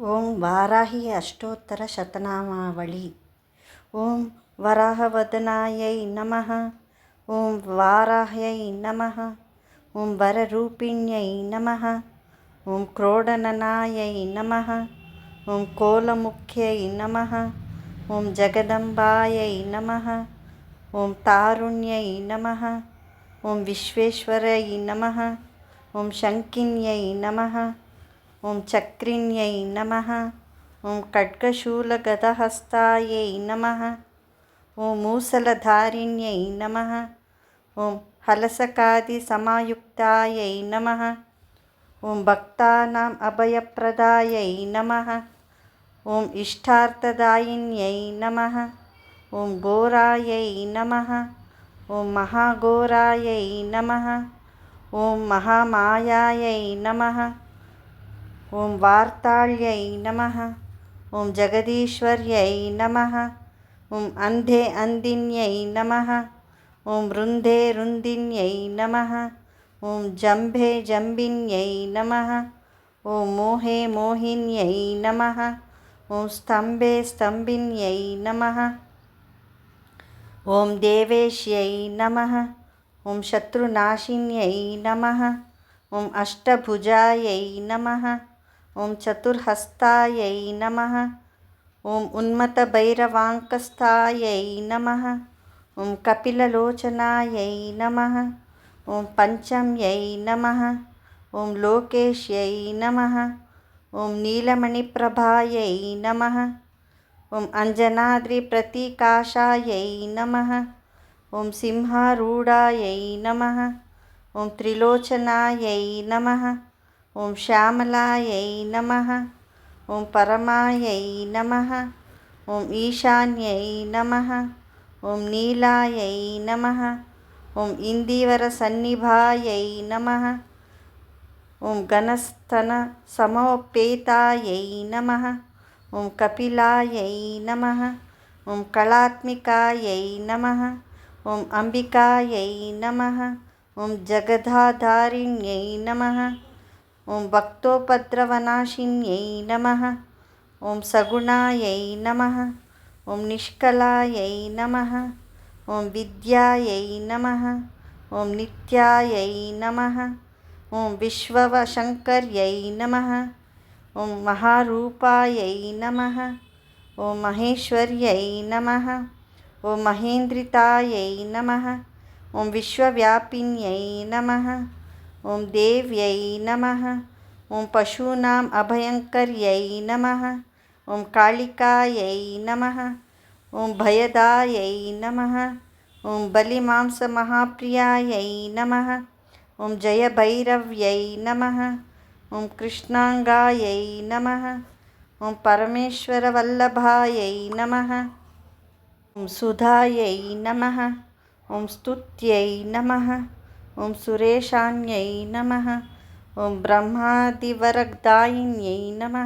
ఓం వారాహి అష్టోత్తర శతనామావళి. ఓం వరాహవదనాయై నమ. ఓం వారాహ్యై నమ. ఓం వరరూపిణ్యై నమ. ఓం క్రోడననాయై నమ. ఓం కోలముఖ్యై నమ. ఓం జగదంబాయై నమ. ఓం తారుణ్యై నమ. ఓం విశ్వేశ్వరై నమ. ఓం శంకిన్యై నమ. ఓం చక్రిణ్యై నమ. ఓం ఖడ్గశూలగదహస్తాయై నమ. ఓం మూసలధారిణ్యై నమ. ఓం హలసకాది సమాయుక్తాయై నమ. ఓం భక్తానాం అభయప్రదాయై నమ. ఓం ఇష్టార్థదాయిన్యై నమ. ఓం ఘోరాయై నమ. ఓం మహాఘోరాయై నమ. ఓం మహామాయాయై నమ. ఓం వార్తాళ్యై నమ. ఓం జగదీశ్వర్యై నమ. ఓం అంధే అందిన్యై నమ. ఓం రుంధే రుందిన్యై నమ. ఓం జంభే జంబిన్యై నమ. ఓం మోహే మోహిన్యై నమ. ఓం స్తంభే స్తంభిన్యై నమ. ఓం దేవేశ్యై నమ. ఓం శత్రునాశిన్యై నమ. ఓం అష్టభుజాయై నమ. ओम चतुर्हस्ताय नमः। ओं उन्मतभैरवाङ्कस्थायै नमः। ॐ कपिललोचनायै नमः। ॐ पञ्चम्यै नमः। ॐ लोकेश्यै नमः। ॐ नीलमणिप्रभाय नमः। ॐ अंजनाद्रिप्रतीकाशाय नमः। ॐ सिंहारूढायै नमः। ॐ त्रिलोचनाय नमः। ఓం శ్యామలాయై నమ. ఓం పరమాయై నమ. ఓం ఈశాన్యై నమ. ఓం నీలాయై నమ. ఓం ఇందీవర ఇందీవరసన్నిభాయై నమ. ఓం గణస్థన సమోపేతాయై నమ. ఓం కపిలాయై నమ. ఓం కళాత్మికాయై నమ. ఓం అంబికాయై నమ. ఓం జగదాధారిణ్యై నమ. ओं भक्तोपद्रवनाशिन्यै नम। ओं सगुणाय नम। ओं निष्कलाय नम। ओं विद्याय नम। ओं निय नम। ओं विश्ववशङ्कर्यै नम। ओं महारूपाय नम। ओं महेश्वर्यै नम। ओं महेन्द्रिताय नम। ओं विश्वव्यापिन्यै नमः। ॐ देव्यै नमः ॐ पशूनाम् अभयङ्कर्यै नम ओं कालिकायै नम ओं भयदायै नमः ॐ बलिमांसमहाप्रियायै नमः ॐ जयभैरव्यै नमः ॐ कृष्णाङ्गायै नमः ॐ परमेश्वरवल्लभायै नम ओं सुधायै नम ओं स्तुत्यै नमः। ओं सुरेशान्यै नम। ॐ नम।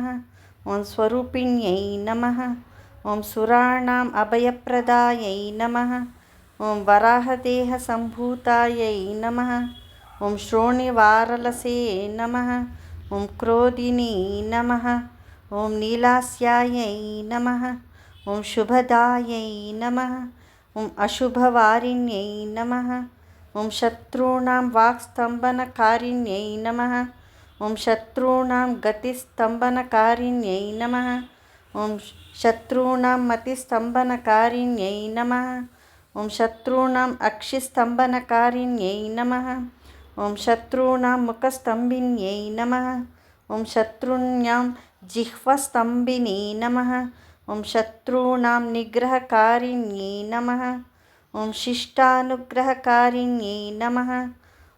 ओं स्वरूपिण्य नम। ओं ॐ सुराणाम् अभयप्रदायै नमः। ॐ वराहदेहसम्भूतायै नम। ओं श्रोणिवारलसे नम। ओं क्रोधिनी नम। ओं नीलास्याय नम। ओं शुभदाय नम। ओं अशुभवारिण्य नमः। ఓం శత్రూణాం వాక్స్తంభనకారిణ్యై నమ ఓం శత్రూణాం గతిస్తంభనకారిణ్యై నమ ఓం శత్రూణాం మతిస్తంభనకారిణ్యై నమ ఓం శత్రూణాం అక్షిస్తంభనకారిణ్యై నమ ఓం శత్రూణాం ముఖస్తంభిన్యై నమ ఓం శత్రుణ్యాం జిహ్వస్తంభిని నమ ఓం శత్రూణాం నిగ్రహకారిణ్యై నమ ఓం శిష్టానుగ్రహకారిణ్యై నమ.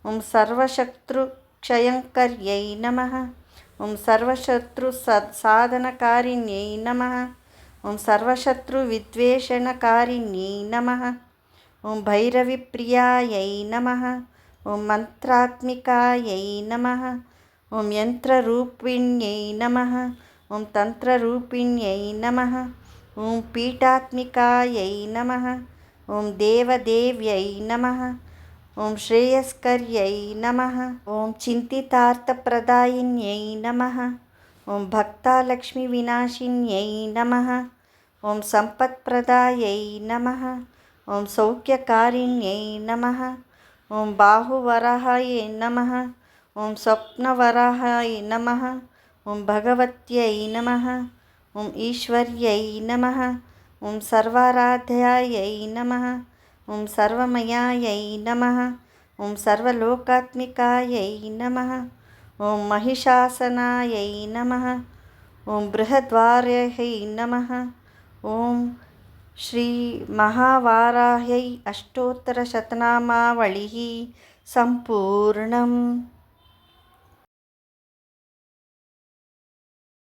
ఓం సర్వశత్రుక్షయంకర్యై నమ. ఓం సర్వశత్రు సాధనకారిణ్యై నమ. ఓం సర్వశత్రు విద్వేషణకారిణ్యై నమ. ఓం భైరవిప్రియాయై నమ. ఓం మంత్రాత్మికాయై నమ. ఓం యంత్రరూపిణ్యై నమ. ఓం తంత్రరూపిణ్యై నమ. ఓం పీఠాత్మికాయై నమ. ओम देवदेव्य नम। ओं श्रेयस्कर्य नम। ओं चिन्तितार्थप्रदायिन्यै नम। ओं भक्तालक्ष्मीविनाशिन्यै नम। ओं संपत्प्रदाय नम। ओं सौख्यकारिण्य नम। ओं बाहुवराहाय नम। ओं स्वप्नवराहाय नम। ओं भगवत नम। ओं ईश्वर्य नमः। ॐ सर्वाराध्यायै नमः। ॐ सर्वमयायै नमः। ॐ सर्वलोकात्मिकायै नमः। ॐ महिषासनायै नमः। ॐ बृहद्वार्यै नमः। ॐ श्रीमहावाराह्यै अष्टोत्तरशतनामावलिः सम्पूर्णम्।